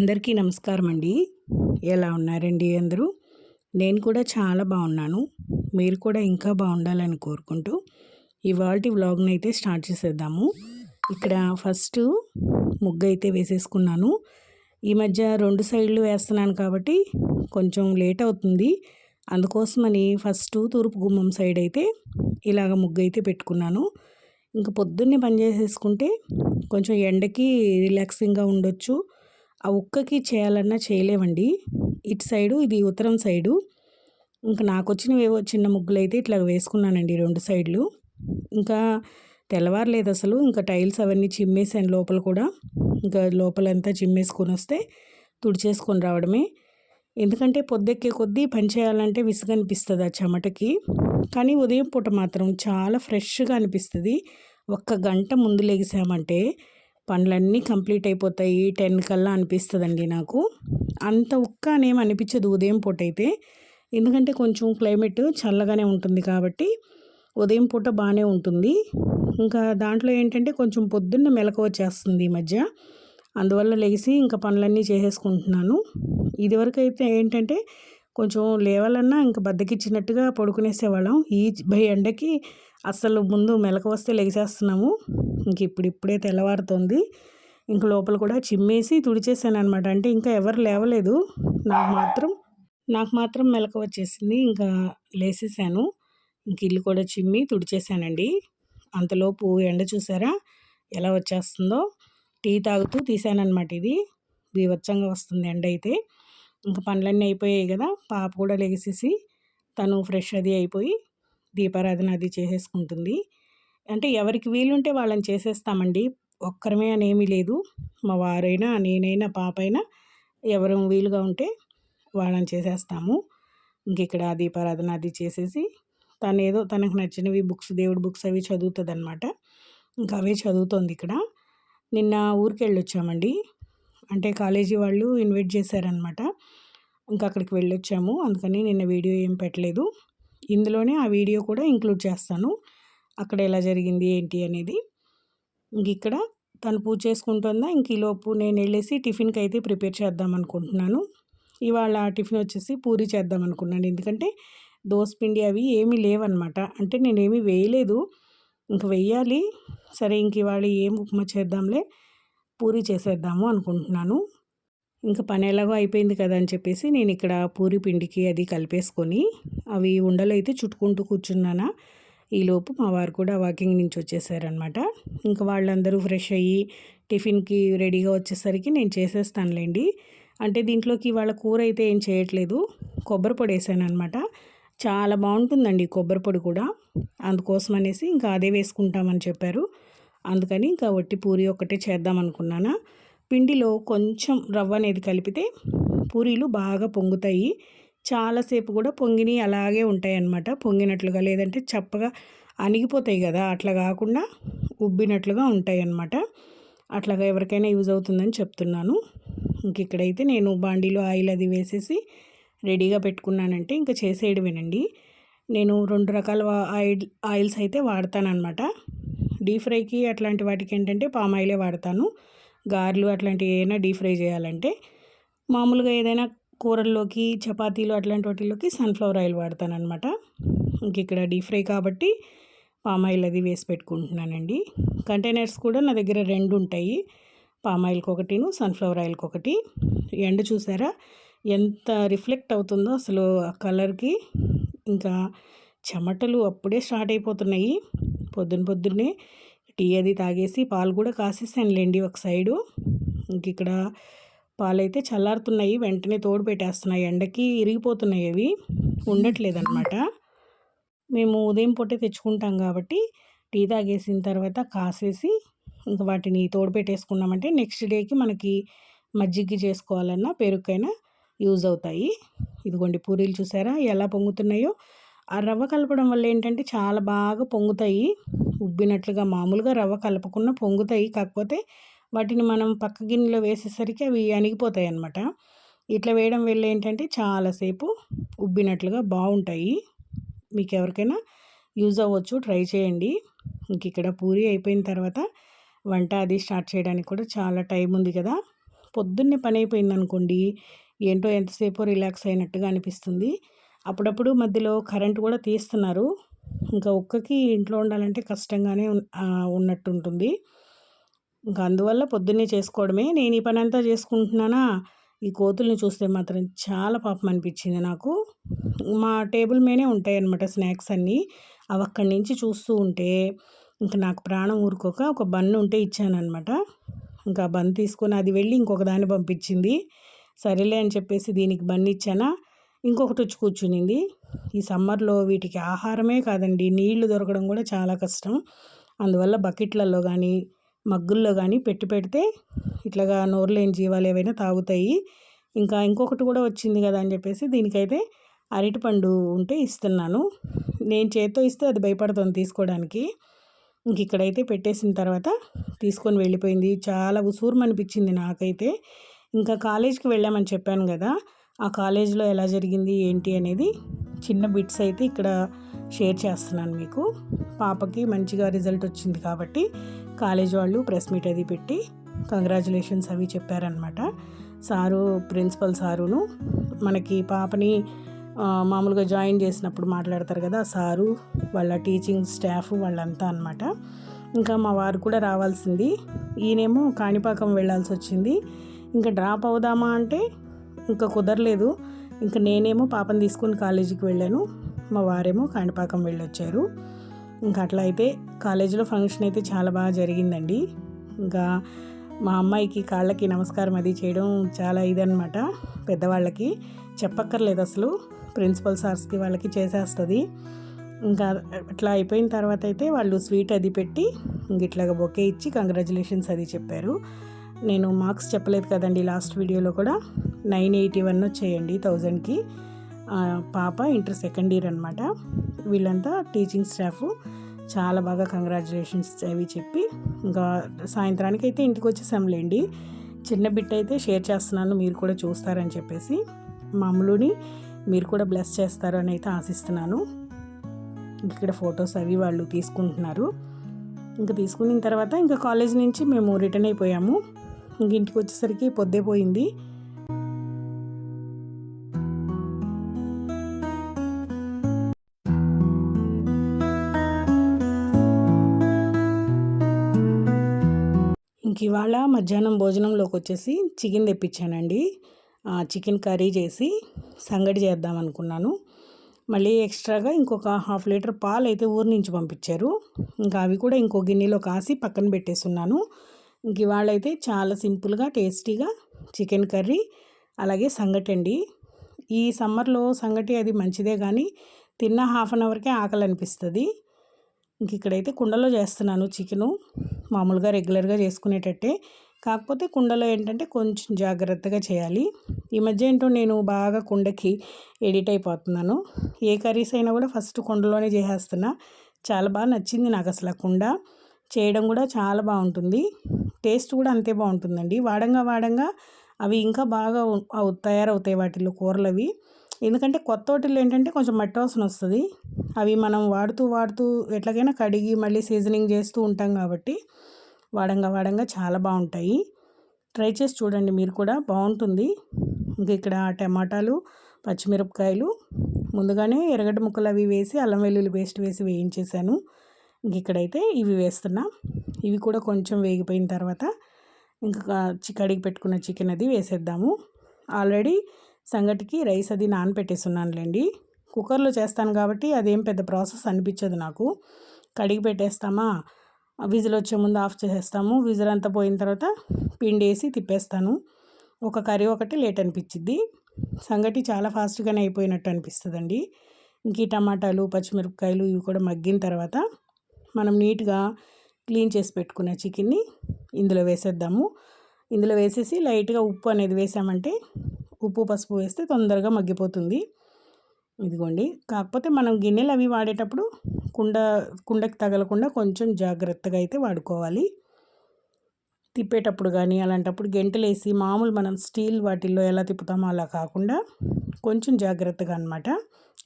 అందరికీ నమస్కారం అండి ఎలా ఉన్నారండి అందరూ? నేను కూడా చాలా బాగున్నాను. మీరు కూడా ఇంకా బాగుండాలని కోరుకుంటూ ఇవాళ వ్లాగ్ని అయితే స్టార్ట్ చేసేద్దాము. ఇక్కడ ఫస్ట్ ముగ్గు అయితే వేసేసుకున్నాను. ఈ మధ్య రెండు సైడ్లు వేస్తున్నాను కాబట్టి కొంచెం లేట్ అవుతుంది. అందుకోసమని ఫస్ట్ తూర్పు గుమ్మం సైడ్ అయితే ఇలాగ ముగ్గు అయితే పెట్టుకున్నాను. ఇంకా పొద్దున్నే పని చేసేసుకుంటే కొంచెం ఎండకి రిలాక్సింగ్గా ఉండొచ్చు. ఆ ఉక్కకి చేయాలన్నా చేయలేవండి ఇటు సైడు ఇది ఉత్తరం సైడు. ఇంకా నాకు వచ్చినవి ఏవో చిన్న ముగ్గులు అయితే ఇట్లా వేసుకున్నానండి రెండు సైడ్లు. ఇంకా తెల్లవారలేదు అసలు. ఇంకా టైల్స్ అవన్నీ చిమ్మేసాను లోపల కూడా. ఇంకా లోపలంతా చిమ్మేసుకొని వస్తే తుడిచేసుకొని రావడమే. ఎందుకంటే పొద్దెక్కే కొద్దీ పని చేయాలంటే విసుగు అనిపిస్తుంది ఆ చెమటకి. కానీ ఉదయం పూట మాత్రం చాలా ఫ్రెష్గా అనిపిస్తుంది. ఒక్క గంట ముందు లెగిసామంటే పనులన్నీ కంప్లీట్ అయిపోతాయి. టెన్ కల్లా అనిపిస్తుందండి నాకు. అంత ఉక్క అనిపించదు ఉదయం పూట అయితే. ఎందుకంటే కొంచెం క్లైమేట్ చల్లగానే ఉంటుంది కాబట్టి ఉదయం పూట బాగానే ఉంటుంది. ఇంకా దాంట్లో ఏంటంటే కొంచెం పొద్దున్న మెలక వచ్చేస్తుంది ఈ మధ్య. అందువల్ల లేచి ఇంకా పనులన్నీ చేసేసుకుంటున్నాను. ఇదివరకు అయితే ఏంటంటే కొంచెం లేవాలన్నా ఇంకా బద్దకిచ్చినట్టుగా పడుకునేసేవాళ్ళం. ఈ భయ ఎండకి అస్సలు ముందు మెలక వస్తే లెగిసేస్తున్నాము ఇంక ఇప్పుడు ఇప్పుడే తెల్లవారుతోంది. ఇంక లోపల కూడా చిమ్మేసి తుడిచేసాను అనమాట అంటే ఇంకా ఎవరు లేవలేదు. నాకు మాత్రం నాకు మాత్రం మెలక వచ్చేసింది. ఇంకా లేసేసాను. ఇంక ఇల్లు కూడా చిమ్మి తుడిచేసానండి. అంతలోపు ఎండ చూసారా? ఎలా వచ్చేస్తుందో? టీ తాగుతూ తీసానమాట ఇది. బీవచ్చంగా వస్తుంది ఎండ అయితే. ఇంకా పనులన్నీ అయిపోయాయి కదా. పాప కూడా లెగిసేసి తను ఫ్రెష్ అది అయిపోయి దీపారాధన అది చేసేసుకుంటుంది. అంటే ఎవరికి వీలుంటే వాళ్ళని చేసేస్తామండి. ఒక్కరమే అనేమీ లేదు. మా వారైనా నేనైనా పాప అయినా ఎవరు వీలుగా ఉంటే వాళ్ళని చేసేస్తాము. ఇంకిక్కడ దీపారాధన అది చేసేసి తను ఏదో తనకు నచ్చినవి బుక్స్ దేవుడి బుక్స్ అవి చదువుతుంది అనమాట ఇంకా అవే చదువుతోంది ఇక్కడ. నిన్న ఊరికి వెళ్ళొచ్చామండి అంటే కాలేజీ వాళ్ళు ఇన్వైట్ చేశారనమాట ఇంకా అక్కడికి వెళ్ళొచ్చాము. అందుకని నిన్న వీడియో ఏం పెట్టలేదు. ఇందులోనే ఆ వీడియో కూడా ఇంక్లూడ్ చేస్తాను. అక్కడ ఎలా జరిగింది ఏంటి అనేది. ఇంక ఇక్కడ తను పూజ చేసుకుంటుందా ఇంక ఈలోపు నేను వెళ్ళేసి టిఫిన్కి అయితే ప్రిపేర్ చేద్దాం అనుకుంటున్నాను. ఇవాళ టిఫిన్ వచ్చేసి పూరి చేద్దాం అనుకున్నాను. ఎందుకంటే పిండి అవి ఏమీ లేవన్నమాట. అంటే నేనేమి వేయలేదు. ఇంక వెయ్యాలి సరే ఇంక ఇవాళ ఏం ఉప్మా చేద్దాంలే పూరి చేసేద్దాము అనుకుంటున్నాను. ఇంకా పని ఎలాగో అయిపోయింది కదా అని చెప్పేసి నేను ఇక్కడ పూరి పిండికి అది కలిపేసుకొని అవి ఉండలు అయితే చుట్టుకుంటూ కూర్చున్నానా. ఈలోపు మా వారు కూడా వాకింగ్ నుంచి వచ్చేసారనమాట ఇంకా వాళ్ళందరూ ఫ్రెష్ అయ్యి టిఫిన్కి రెడీగా వచ్చేసరికి నేను చేసేస్తానులేండి. అంటే దీంట్లోకి వాళ్ళ కూర అయితే ఏం చేయట్లేదు. కొబ్బరి పొడి వేసాను అనమాట చాలా బాగుంటుందండి కొబ్బరి పొడి కూడా. అందుకోసం అనేసి ఇంకా అదే వేసుకుంటామని చెప్పారు. అందుకని ఇంకా వట్టి పూరి ఒక్కటే చేద్దాం అనుకున్నానా పిండిలో కొంచెం రవ్వ అనేది కలిపితే పూరీలు బాగా పొంగుతాయి. చాలాసేపు కూడా పొంగిని అలాగే ఉంటాయి అన్నమాట పొంగినట్లుగా లేదంటే చప్పగా అణిగిపోతాయి కదా అట్లా కాకుండా ఉబ్బినట్లుగా ఉంటాయి అన్నమాట అట్లాగా ఎవరికైనా యూజ్ అవుతుందని చెప్తున్నాను. ఇంక ఇక్కడైతే నేను బాండీలో ఆయిల్ అది వేసేసి రెడీగా పెట్టుకున్నానంటే ఇంకా చేసేయడమేనండి. నేను రెండు రకాల ఆయిల్ ఆయిల్స్ అయితే వాడతానమాట డీప్ ఫ్రైకి అట్లాంటి వాటికి ఏంటంటే పామ్ ఆయిలే వాడతాను. గారెలు అట్లాంటివి ఏదైనా డీప్ ఫ్రై చేయాలంటే మామూలుగా ఏదైనా కూరల్లోకి చపాతీలు అట్లాంటి వాటిలోకి సన్ఫ్లవర్ ఆయిల్ వాడతాను అనమాట ఇంక ఇక్కడ డీప్ ఫ్రై కాబట్టి పామ్ ఆయిల్ అది వేసి పెట్టుకుంటున్నానండి. కంటైనర్స్ కూడా నా దగ్గర రెండు ఉంటాయి. పామ్ ఆయిల్కి ఒకటిను సన్ఫ్లవర్ ఆయిల్కి ఒకటి. ఎండ చూసారా? ఎంత రిఫ్లెక్ట్ అవుతుందో అసలు ఆ కలర్కి. ఇంకా చెమటలు అప్పుడే స్టార్ట్ అయిపోతున్నాయి. పొద్దున పొద్దున్నే టీ అది తాగేసి పాలు కూడా కాసేసానులేండి ఒక సైడు. ఇంక ఇక్కడ పాలైతే చల్లారుతున్నాయి వెంటనే తోడు పెట్టేస్తున్నాయి. ఎండకి ఇరిగిపోతున్నాయి అవి. ఉండట్లేదన్నమాట. మేము ఉదయం పూటే తెచ్చుకుంటాం కాబట్టి టీ తాగేసిన తర్వాత కాసేసి ఇంకా వాటిని తోడు పెట్టేసుకున్నామంటే నెక్స్ట్ డేకి మనకి మజ్జిగ చేసుకోవాలన్నా పెరుగైనా యూజ్ అవుతాయి. ఇదిగోండి పూరీలు చూసారా? ఎలా పొంగుతున్నాయో. ఆ రవ్వ కలపడం వల్ల ఏంటంటే చాలా బాగా పొంగుతాయి. ఉబ్బినట్లుగా మామూలుగా రవ్వ కలపకుండా పొంగుతాయి. కాకపోతే వాటిని మనం పక్క గిన్నెలో వేసేసరికి అవి అణిగిపోతాయి అన్నమాట ఇట్లా వేయడం వల్ల ఏంటంటే చాలాసేపు ఉబ్బినట్లుగా బాగుంటాయి. మీకు ఎవరికైనా యూజ్ అవ్వచ్చు ట్రై చేయండి. ఇంక ఇక్కడ పూరి అయిపోయిన తర్వాత వంట అది స్టార్ట్ చేయడానికి కూడా చాలా టైం ఉంది కదా. పొద్దున్నే పని అయిపోయింది అనుకోండి ఏంటో ఎంతసేపు రిలాక్స్ అయినట్టుగా అనిపిస్తుంది. అప్పుడప్పుడు మధ్యలో కరెంట్ కూడా తీస్తున్నారు. ఇంకా ఒక్కకి ఇంట్లో ఉండాలంటే కష్టంగానే ఉన్నట్టు ఉంటుంది ఇంకా అందువల్ల పొద్దున్నే చేసుకోవడమే. నేను ఈ పని అంతా చేసుకుంటున్నానా? ఈ కోతుల్ని చూస్తే మాత్రం చాలా పాపం అనిపించింది నాకు. మా టేబుల్ మీదే ఉంటాయి అన్నమాట స్నాక్స్ అన్నీ. అవి అక్కడి నుంచి చూస్తూ ఉంటే ఇంకా నాకు ప్రాణం ఊరుకోక ఒక బన్ను ఉంటే ఇచ్చానమాట ఇంకా బన్ తీసుకొని అది వెళ్ళి ఇంకొక దాన్ని పంపించింది. సరేలే అని చెప్పేసి దీనికి బన్ ఇచ్చానా? ఇంకొకటి వచ్చి కూర్చునింది. ఈ సమ్మర్లో వీటికి ఆహారమే కాదండి నీళ్ళు దొరకడం కూడా చాలా కష్టం. అందువల్ల బకెట్లలో కానీ మగ్గుల్లో కానీ పెట్టి పెడితే ఇట్లాగా నోరులేని జీవాలు ఏవైనా తాగుతాయి. ఇంకా ఇంకొకటి కూడా వచ్చింది కదా అని చెప్పేసి దీనికైతే అరటిపండు ఉంటే ఇస్తున్నాను. నేను చేత్తో ఇస్తే అది భయపడుతుంది తీసుకోవడానికి ఇంక ఇక్కడైతే పెట్టేసిన తర్వాత తీసుకొని వెళ్ళిపోయింది. చాలా ఉసూరం అనిపించింది నాకైతే. ఇంకా కాలేజ్కి వెళ్ళామని చెప్పాను కదా ఆ కాలేజ్లో ఎలా జరిగింది ఏంటి అనేది చిన్న బిట్స్ అయితే ఇక్కడ షేర్ చేస్తున్నాను మీకు. పాపకి మంచిగా రిజల్ట్ వచ్చింది కాబట్టి కాలేజ్ వాళ్ళు ప్రెస్ మీట్ అది పెట్టి కంగ్రాచులేషన్స్ అవి చెప్పారనమాట సారు ప్రిన్సిపల్ సారును మనకి పాపని మామూలుగా జాయిన్ చేసినప్పుడు మాట్లాడతారు కదా సారు వాళ్ళ టీచింగ్ స్టాఫ్ వాళ్ళంతా అనమాట ఇంకా మా వారు కూడా రావాల్సింది. ఈయనేమో కాణిపాకం వెళ్ళాల్సి వచ్చింది. ఇంకా డ్రాప్ అవుదామా అంటే ఇంకా కుదరలేదు. ఇంకా నేనేమో పాపని తీసుకుని కాలేజీకి వెళ్ళాను. మా వారేమో కాణిపాకం వెళ్ళొచ్చారు. ఇంకా అట్లా అయితే కాలేజీలో ఫంక్షన్ అయితే చాలా బాగా జరిగిందండి. ఇంకా మా అమ్మాయికి కాళ్ళకి నమస్కారం అది చేయడం చాలా ఇదనమాట పెద్దవాళ్ళకి. చెప్పక్కర్లేదు అసలు. ప్రిన్సిపల్ సార్స్కి వాళ్ళకి చేసేస్తుంది. ఇంకా అట్లా అయిపోయిన తర్వాత అయితే వాళ్ళు స్వీట్ అది పెట్టి ఇంక ఇట్లాగా బొకే ఇచ్చి కంగ్రాచులేషన్స్ అది చెప్పారు. నేను మార్క్స్ చెప్పలేదు కదండి లాస్ట్ వీడియోలో కూడా. నైన్ ఎయిటీ వన్ వచ్చేయండి థౌజండ్కి. పాప ఇంటర్ సెకండ్ ఇయర్ అనమాట వీళ్ళంతా టీచింగ్ స్టాఫ్. చాలా బాగా కంగ్రాచులేషన్స్ అవి చెప్పి. ఇంకా సాయంత్రానికి అయితే ఇంటికి వచ్చేసాంలేండి. చిన్న బిట్ అయితే షేర్ చేస్తున్నాను మీరు కూడా చూస్తారని చెప్పేసి. మామూలుని మీరు కూడా బ్లెస్ చేస్తారు అని అయితే ఆశిస్తున్నాను. ఇక్కడ ఫొటోస్ అవి వాళ్ళు తీసుకుంటున్నారు. ఇంకా తీసుకున్న తర్వాత ఇంకా కాలేజ్ నుంచి మేము రిటర్న్ అయిపోయాము. ఇంటికి వచ్చేసరికి పొద్దే పోయింది. ఇంక ఇవాళ మధ్యాహ్నం భోజనంలోకి వచ్చేసి చికెన్ తెప్పించానండి. చికెన్ కర్రీ చేసి సంగడి చేద్దాం అనుకున్నాను. మళ్ళీ ఎక్స్ట్రాగా ఇంకొక హాఫ్ లీటర్ పాలు అయితే ఊరి నుంచి పంపించారు. ఇంకా అవి కూడా ఇంకో గిన్నెలో కాసి పక్కన పెట్టేస్తున్నాను ఇంక ఇవాళ అయితే చాలా సింపుల్గా టేస్టీగా చికెన్ కర్రీ అలాగే సంగటి అండి. ఈ సమ్మర్లో సంగటి అది మంచిదే కానీ తిన్న హాఫ్ అన్ అవర్కే ఆకలి అనిపిస్తుంది ఇంక ఇక్కడైతే కుండలో చేస్తున్నాను చికెను. మామూలుగా రెగ్యులర్గా చేసుకునేటట్టే. కాకపోతే కుండలో ఏంటంటే కొంచెం జాగ్రత్తగా చేయాలి. ఈ మధ్య ఏంటో నేను బాగా కుండకి ఎడిట్ అయిపోతున్నాను. ఏ కర్రీస్ అయినా కూడా ఫస్ట్ కుండలోనే చేసేస్తున్నా. చాలా బాగా నచ్చింది నాకు అసలు కుండ. చేయడం కూడా చాలా బాగుంటుంది. టేస్ట్ కూడా అంతే బాగుంటుందండి. వాడంగా వాడంగా అవి ఇంకా బాగా తయారవుతాయి వాటిలో కూరలు అవి ఎందుకంటే కొత్త వాటిల్లో ఏంటంటే కొంచెం మట్టి వాసన వస్తుంది. అవి మనం వాడుతూ వాడుతూ ఎట్లాగైనా కడిగి మళ్ళీ సీజనింగ్ చేస్తూ ఉంటాం కాబట్టి వాడంగా వాడంగా చాలా బాగుంటాయి. ట్రై చేసి చూడండి మీరు కూడా. బాగుంటుంది. ఇంకా ఇక్కడ టమాటాలు పచ్చిమిరపకాయలు ముందుగానే ఎర్రగడ్డ ముక్కలు అవి వేసి అల్లం వెల్లుల్లి పేస్ట్ వేసి వేయించేసాను ఇక్కడైతే ఇవి వేస్తున్నా. ఇవి కూడా కొంచెం వేగిపోయిన తర్వాత ఇంకా కడిగి పెట్టుకున్న చికెన్ అది వేసేద్దాము. ఆల్రెడీ సంగటికి రైస్ అది నానపెట్టేస్తున్నానులేండి కుక్కర్లో చేస్తాను కాబట్టి అదేం పెద్ద ప్రాసెస్ అనిపించదు నాకు. కడిగి పెట్టేస్తామా? విజిల్ వచ్చే ముందు ఆఫ్ చేసేస్తాము. విజిల్ అంతా పోయిన తర్వాత పిండి వేసి తిప్పేస్తాను. ఒక కర్రీ ఒకటి లేట్ అనిపించింది సంగటి చాలా ఫాస్ట్గానే అయిపోయినట్టు అనిపిస్తుందండి. ఇంక టమాటాలు పచ్చిమిరపకాయలు ఇవి కూడా మగ్గిన తర్వాత మనం నీట్గా క్లీన్ చేసి పెట్టుకున్న చికెన్ని ఇందులో వేసేద్దాము. ఇందులో వేసేసి లైట్గా ఉప్పు అనేది వేసామంటే ఉప్పు పసుపు వేస్తే తొందరగా మగ్గిపోతుంది. ఇదిగోండి. కాకపోతే మనం గిన్నెలు అవి వాడేటప్పుడు కుండ కుండకి తగలకుండా కొంచెం జాగ్రత్తగా అయితే వాడుకోవాలి. తిప్పేటప్పుడు కానీ అలాంటప్పుడు గెంటలేసి మామూలు మనం స్టీల్ వాటిల్లో ఎలా తిప్పుతామో అలా కాకుండా కొంచెం జాగ్రత్తగా అనమాట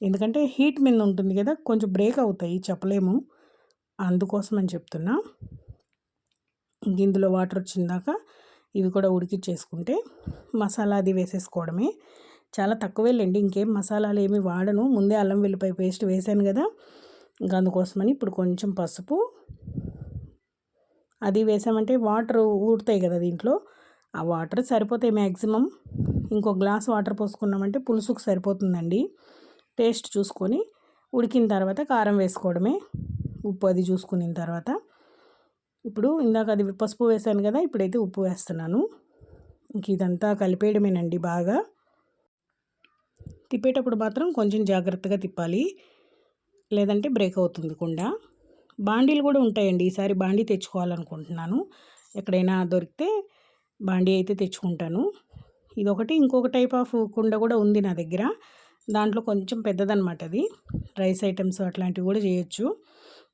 ఎందుకంటే హీట్ మీద ఉంటుంది కదా కొంచెం బ్రేక్ అవుతాయి చెప్పలేము అందుకోసం అని చెప్తున్నా ఇందులో వాటర్ వచ్చిందాక ఇవి కూడా ఉడికిచ్చేసుకుంటే మసాలా అది వేసేసుకోవడమే. చాలా తక్కువేలేండి ఇంకేం మసాలాలు ఏమి వాడను. ముందే అల్లం వెల్లిపాయ పేస్ట్ వేసాను కదా. ఇంకా అందుకోసమని ఇప్పుడు కొంచెం పసుపు. అది వేసామంటే వాటర్ ఊడుతాయి కదా దీంట్లో. ఆ వాటర్ సరిపోతాయి మ్యాక్సిమం ఇంకో గ్లాస్ వాటర్ పోసుకున్నామంటే పులుసుకు సరిపోతుందండి. టేస్ట్ చూసుకొని ఉడికిన తర్వాత కారం వేసుకోవడమే. ఉప్పు అది చూసుకున్న తర్వాత ఇప్పుడు ఇందాక అది పసుపు వేసాను కదా ఇప్పుడైతే ఉప్పు వేస్తున్నాను. ఇంక ఇదంతా కలిపేయడమేనండి బాగా. తిప్పేటప్పుడు మాత్రం కొంచెం జాగ్రత్తగా తిప్పాలి. లేదంటే బ్రేక్ అవుతుంది కుండ. బాండీలు కూడా ఉంటాయండి ఈసారి బాండీ తెచ్చుకోవాలనుకుంటున్నాను. ఎక్కడైనా దొరికితే బాండీ అయితే తెచ్చుకుంటాను. ఇదొకటి. ఇంకొక టైప్ ఆఫ్ కుండ కూడా ఉంది నా దగ్గర. దాంట్లో కొంచెం పెద్దదనమాట అది. రైస్ ఐటమ్స్ అట్లాంటివి కూడా చేయొచ్చు.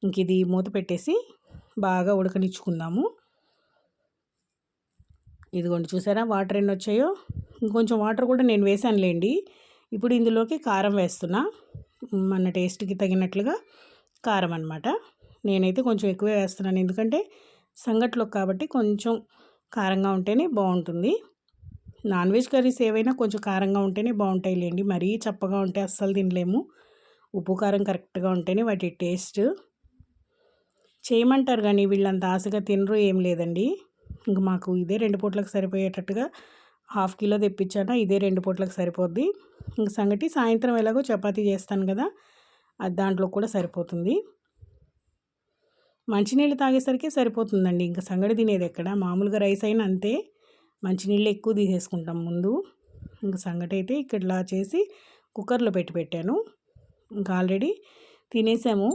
ఇంక ఇది మూత పెట్టేసి బాగా ఉడకనిచ్చుకుందాము. ఇదిగోండి చూసారా వాటర్ ఎన్ని వచ్చాయో? ఇంకొంచెం వాటర్ కూడా నేను వేసానులేండి. ఇప్పుడు ఇందులోకి కారం వేస్తున్నా. మన టేస్ట్కి తగినట్లుగా కారం అనమాట నేనైతే కొంచెం ఎక్కువే వేస్తున్నాను. ఎందుకంటే సంగట్లో కాబట్టి కొంచెం కారంగా ఉంటేనే బాగుంటుంది. నాన్ వెజ్ కర్రీస్ ఏవైనా కొంచెం కారంగా ఉంటేనే బాగుంటాయి లేండి మరీ చప్పగా ఉంటే అస్సలు తినలేము. ఉప్పు కారం కరెక్ట్గా ఉంటేనే వాటి టేస్ట్. చేయమంటారు కానీ వీళ్ళంత ఆశగా తినరు ఏం లేదండి. ఇంక మాకు ఇదే రెండు పూట్లకు సరిపోయేటట్టుగా హాఫ్ కిలో తెప్పించాను ఇదే రెండు పూట్లకు సరిపోద్ది. ఇంక సంగటి సాయంత్రం ఎలాగో చపాతీ చేస్తాను కదా అది దాంట్లో కూడా సరిపోతుంది. మంచినీళ్ళు తాగేసరికి సరిపోతుందండి. ఇంకా సంగడి తినేది ఎక్కడ? మామూలుగా రైస్ అయినా అంతే. మంచినీళ్ళు ఎక్కువ తీసేసుకుంటాం ముందు. ఇంకా సంగటి అయితే ఇక్కడలా చేసి కుక్కర్లో పెట్టి పెట్టాను. ఇంకా ఆల్రెడీ తినేసాము.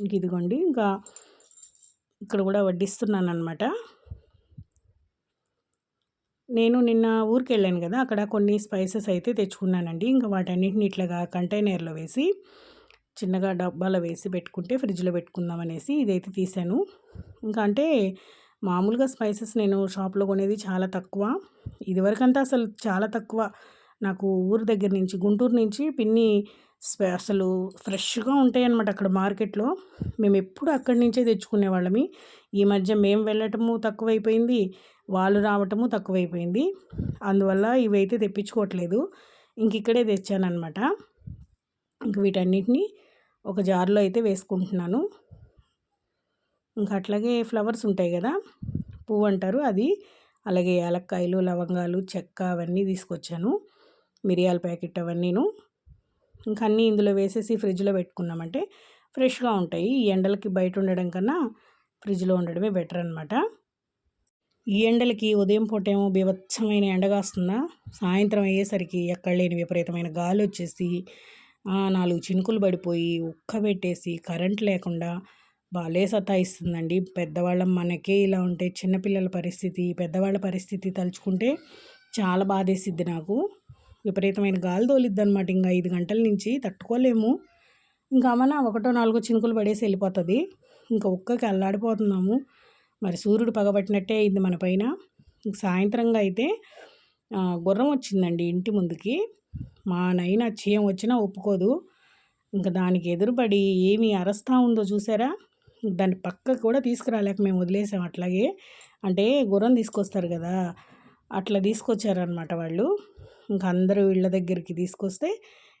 ఇంక ఇదిగోండి ఇంకా ఇక్కడ కూడా వడ్డిస్తున్నాను అనమాట నేను నిన్న ఊరికి వెళ్ళాను కదా అక్కడ కొన్ని స్పైసెస్ అయితే తెచ్చుకున్నానండి. ఇంకా వాటన్నిటిని ఇట్లాగా కంటైనర్లో వేసి చిన్నగా డబ్బాలో వేసి పెట్టుకుంటే ఫ్రిడ్జ్లో పెట్టుకుందాం అనేసి ఇదైతే తీశాను ఇంకా అంటే మామూలుగా స్పైసెస్ నేను షాప్లో కొనేది చాలా తక్కువ. ఇదివరకంతా అసలు చాలా తక్కువ. నాకు ఊరు దగ్గర నుంచి గుంటూరు నుంచి పిన్ని అసలు ఫ్రెష్గా ఉంటాయన్నమాట అక్కడ మార్కెట్లో. మేము ఎప్పుడు అక్కడి నుంచే తెచ్చుకునే వాళ్ళమి. ఈ మధ్య మేము వెళ్ళటము తక్కువైపోయింది వాళ్ళు రావటము తక్కువైపోయింది. అందువల్ల ఇవైతే తెప్పించుకోవట్లేదు. ఇంక ఇక్కడే తెచ్చానమాట ఇంక వీటన్నిటిని ఒక జార్లో అయితే వేసుకుంటున్నాను. ఇంకా అట్లాగే ఫ్లవర్స్ ఉంటాయి కదా పువ్వు అంటారు అది. అలాగే యాలక్కాయలు లవంగాలు చెక్క అవన్నీ తీసుకొచ్చాను. మిరియాల ప్యాకెట్ అవన్నీను. ఇంకా అన్నీ ఇందులో వేసేసి ఫ్రిడ్జ్లో పెట్టుకున్నామంటే ఫ్రెష్గా ఉంటాయి. ఈ ఎండలకి బయట ఉండడం కన్నా ఫ్రిడ్జ్లో ఉండడమే బెటర్ అనమాట ఈ ఎండలకి ఉదయం పూటేమో బీభత్సమైన ఎండగా వస్తుందా సాయంత్రం అయ్యేసరికి ఎక్కడ లేని విపరీతమైన గాలి వచ్చేసి నాలుగు చినుకులు పడిపోయి ఉక్కబెట్టేసి కరెంట్ లేకుండా బాలే సతాయిస్తుందండి. పెద్దవాళ్ళం మనకే ఇలా ఉంటే చిన్నపిల్లల పరిస్థితి పెద్దవాళ్ళ పరిస్థితి తలుచుకుంటే చాలా బాధేసిద్ది నాకు. విపరీతమైన గాలి తోలిద్ది అనమాట ఇంకా ఐదు గంటల నుంచి తట్టుకోలేము. ఇంకా మన ఒకటో నాలుగో చినుకులు పడేసి వెళ్ళిపోతుంది. ఇంకా ఒక్కకి అల్లాడిపోతున్నాము. మరి సూర్యుడు పగబట్టినట్టే అయింది మన పైన. సాయంత్రంగా అయితే గుర్రం వచ్చిందండి ఇంటి ముందుకి. మా నైనా చేయం వచ్చినా ఒప్పుకోదు. ఇంకా దానికి ఎదురుపడి ఏమి అరస్తా ఉందో చూసారా? దాని పక్కకు కూడా తీసుకురాలేక మేము వదిలేసాం అట్లాగే. అంటే గుర్రం తీసుకొస్తారు కదా అట్లా తీసుకొచ్చారనమాట వాళ్ళు. ఇంకా అందరూ వీళ్ళ దగ్గరికి తీసుకొస్తే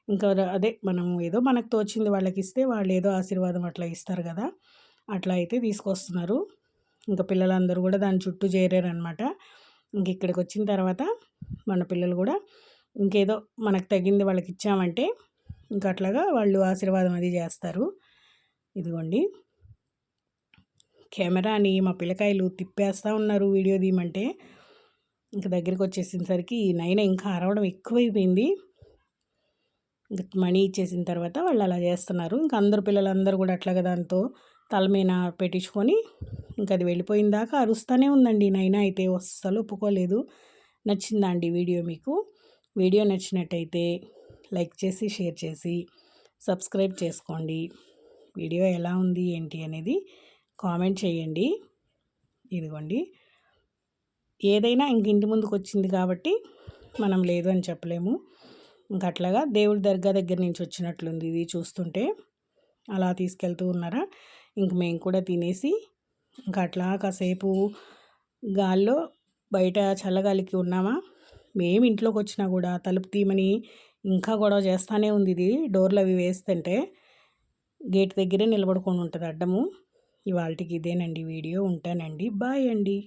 ఇంకా అదే మనం ఏదో మనకు తోచింది వాళ్ళకి ఇస్తే వాళ్ళు ఏదో ఆశీర్వాదం అట్లా ఇస్తారు కదా అట్లా అయితే తీసుకొస్తున్నారు. ఇంకా పిల్లలందరూ కూడా దాని చుట్టూ చేరారనమాట ఇంక ఇక్కడికి వచ్చిన తర్వాత మన పిల్లలు కూడా ఇంకేదో మనకు తగ్గింది వాళ్ళకి ఇచ్చామంటే ఇంకా అట్లాగా వాళ్ళు ఆశీర్వాదం అది చేస్తారు. ఇదిగోండి. కెమెరాని మా పిల్లకాయలు తిప్పేస్తూ ఉన్నారు వీడియో తీయమంటే. ఇంకా దగ్గరికి వచ్చేసేసరికి ఈ ఇంకా అరవడం ఎక్కువైపోయింది. ఇంకా మనీ ఇచ్చేసిన తర్వాత వాళ్ళు అలా చేస్తున్నారు. ఇంకా అందరు పిల్లలందరూ కూడా అట్లాగా దాంతో తల మీద పెట్టించుకొని ఇంకా అది వెళ్ళిపోయిన దాకా అరుస్తూనే ఉందండి. నైనా అయితే అస్సలు ఒప్పుకోలేదు. నచ్చిందా అండి వీడియో మీకు? వీడియో నచ్చినట్టయితే లైక్ చేసి షేర్ చేసి సబ్స్క్రైబ్ చేసుకోండి. వీడియో ఎలా ఉంది ఏంటి అనేది కామెంట్ చేయండి. ఇదిగోండి. ఏదైనా ఇంక ఇంటి ముందుకు వచ్చింది కాబట్టి మనం లేదు అని చెప్పలేము. ఇంక అట్లాగా దేవుడి దర్గా దగ్గర నుంచి వచ్చినట్లుంది ఇది చూస్తుంటే. అలా తీసుకెళ్తూ ఉన్నారా? ఇంక మేము కూడా తినేసి ఇంకా అట్లా కాసేపు గాల్లో బయట చల్లగాలికి ఉన్నామా? మేము ఇంట్లోకి వచ్చినా కూడా తలుపు తీయమని ఇంకా గొడవ చేస్తూనే ఉంది ఇది. డోర్లు అవి వేస్తుంటే గేట్ దగ్గరే నిలబడుకొని ఉంటుంది అడ్డము. ఇవాళకి ఇదేనండి వీడియో. ఉంటానండి. బాయ్ అండి.